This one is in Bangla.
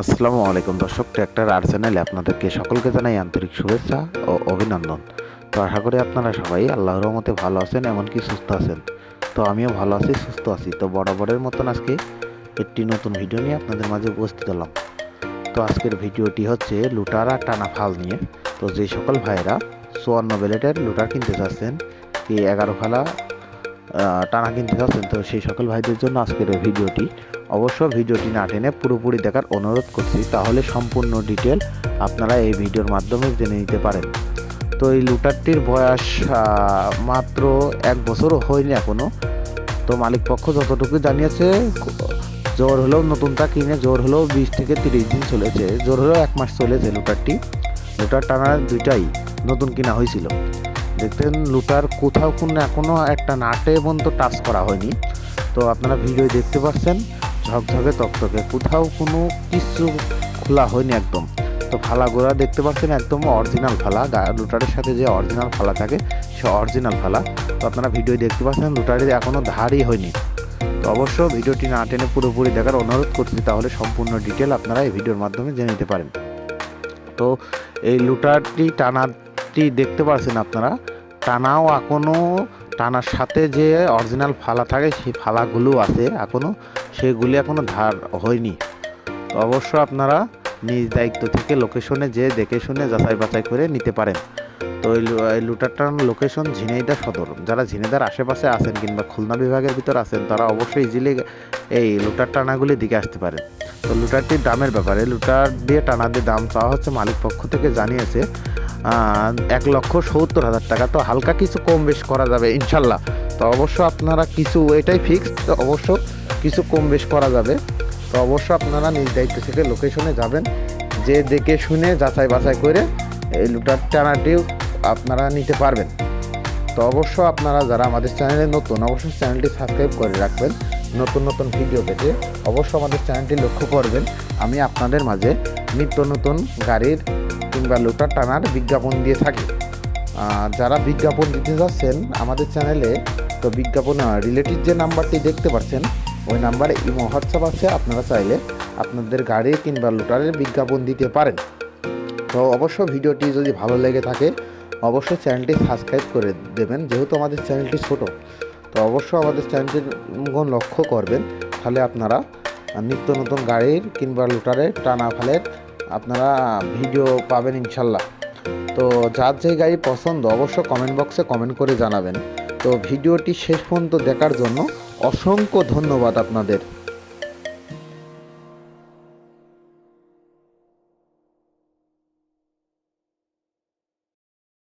আসসালামু আলাইকুম দর্শক, ট্র্যাক্টর আর চ্যানেলে আপনাদেরকে সকলকে জানাই আন্তরিক শুভেচ্ছা ও অভিনন্দন। তো আশা করি আপনারা সবাই আল্লাহর রহমতে ভালো আছেন, এমনকি সুস্থ আছেন। তো আমিও ভালো আছি, সুস্থ আছি। তো বরাবরের মতন আজকে একটি নতুন ভিডিও নিয়ে আপনাদের মাঝে উপস্থিত হলাম। তো আজকের ভিডিওটি হচ্ছে লুটার আর টানা ফাল নিয়ে। তো যে সকল ভাইয়েরা চুয়ান্ন বেলেটের লুটার কিনতে চাচ্ছেন, কি এগারো ফালা টানা কিনতে চাচ্ছেন তো সেই সকল ভাইদের জন্য আজকের এই ভিডিওটি, অবশ্য ভিডিওটি না টেনে পুরোপুরি দেখার অনুরোধ করছি, তাহলে সম্পূর্ণ ডিটেল আপনারা এই ভিডিওর মাধ্যমে জেনে নিতে পারেন। তো এই লুটারটির বয়স মাত্র এক বছরও হয়নি এখনও। তো মালিক পক্ষ যতটুকু জানিয়েছে জোর হলেও নতুনটা কিনে জোর হলেও বিশ থেকে তিরিশ দিন চলেছে জোর হলেও এক মাস চলেছে লুটারটি। লুটার টানার দুইটাই নতুন কিনা হয়েছিল। দেখতেন লুটার কোথাও কোনো এখনও একটা নাটে পর্যন্ত টাচ করা হয়নি। তো আপনারা ভিডিও দেখতে পাচ্ছেন, ঝকঝকে তকতকে। কোথাও কোনো কিছু খোলা হয়নি একদম। তো ফালা গোড়া দেখতে পাচ্ছেন একদম অরিজিনাল ফালা। লুটারের সাথে যে অরিজিনাল ফালা থাকে, সে অরিজিনাল ফালা। তো আপনারা ভিডিও দেখতে পাচ্ছেন লুটারের এখনও ধারই হয়নি। তো অবশ্য ভিডিওটি না টেনে পুরোপুরি দেখার অনুরোধ করছি, তাহলে সম্পূর্ণ ডিটেল আপনারা এই ভিডিওর মাধ্যমে জেনে নিতে পারেন। তো এই লুটারটি টানাটি দেখতে পাচ্ছেন আপনারা। টানাও এখনও টানার সাথে যে অরিজিনাল ফালা থাকে, সেই ফালাগুলো আছে এখনও সেগুলি এখনও ধার হয়নি। তো অবশ্য আপনারা নিজ দায়িত্ব থেকে লোকেশনে যে দেখে শুনে যাচাই বাছাই করে নিতে পারেন। তো এই লুটারটার লোকেশন ঝিনাইদা সদর। যারা ঝিনাইদার আশেপাশে আছেন কিংবা খুলনা বিভাগের ভিতর আছেন, তারা অবশ্যই ইজিলি এই লুটার টানাগুলি দিকে আসতে পারে তো লুটারটির দামের ব্যাপারে, লুটার দিয়ে টানা দিয়ে দাম চাওয়া হচ্ছে মালিক পক্ষ থেকে জানিয়েছে। এক লক্ষ সত্তর হাজার টাকা। তো হালকা কিছু কম বেশ করা যাবে, ইনশাল্লাহ। তো অবশ্য আপনারা কিছু, এটাই ফিক্স তো অবশ্য কিছু কম বেশ করা যাবে। তো অবশ্য আপনারা নিজ দায়িত্ব থেকে লোকেশনে যাবেন, যে দেখে শুনে যাচাই বাছাই করে এই লুটার টানাটিও আপনারা নিতে পারবেন। তো অবশ্য আপনারা যারা আমাদের চ্যানেলে নতুন, অবশ্যই চ্যানেলটি সাবস্ক্রাইব করে রাখবেন। নতুন নতুন ভিডিও পেতে অবশ্য আমাদের চ্যানেলটি লক্ষ্য করবেন। আমি আপনাদের মাঝে নিত্য নতুন গাড়ির কিংবা লুটার টানার বিজ্ঞাপন দিয়ে থাকি। যারা বিজ্ঞাপন দিতে যাচ্ছেন, আমাদের চ্যানেলে তো বিজ্ঞাপন রিলেটিভ যে নাম্বারটি দেখতে পাচ্ছেন, ওই নাম্বারে ইমো, হোয়াটসঅ্যাপ আছে, আপনারা চাইলে আপনাদের গাড়ি কিংবা লুটারের বিজ্ঞাপন দিতে পারেন। তো অবশ্য ভিডিওটি যদি ভালো লেগে থাকে, অবশ্যই চ্যানেলটি সাবস্ক্রাইব করে দেবেন, যেহেতু আমাদের চ্যানেলটি ছোট। তো অবশ্যই আমাদের চ্যানেলটির গুণ লক্ষ্য করবেন, তাহলে আপনারা নিত্য নতুন গাড়ির কিংবা লুটারের টানা ফালের আপনারা ভিডিও পাবেন ইনশাল্লাহ। তো যার যে গাড়ি পছন্দ, অবশ্য কমেন্ট বক্সে কমেন্ট করে জানাবেন। তো ভিডিওটি শেষ পর্যন্ত দেখার জন্য অসংখ্য ধন্যবাদ আপনাদের।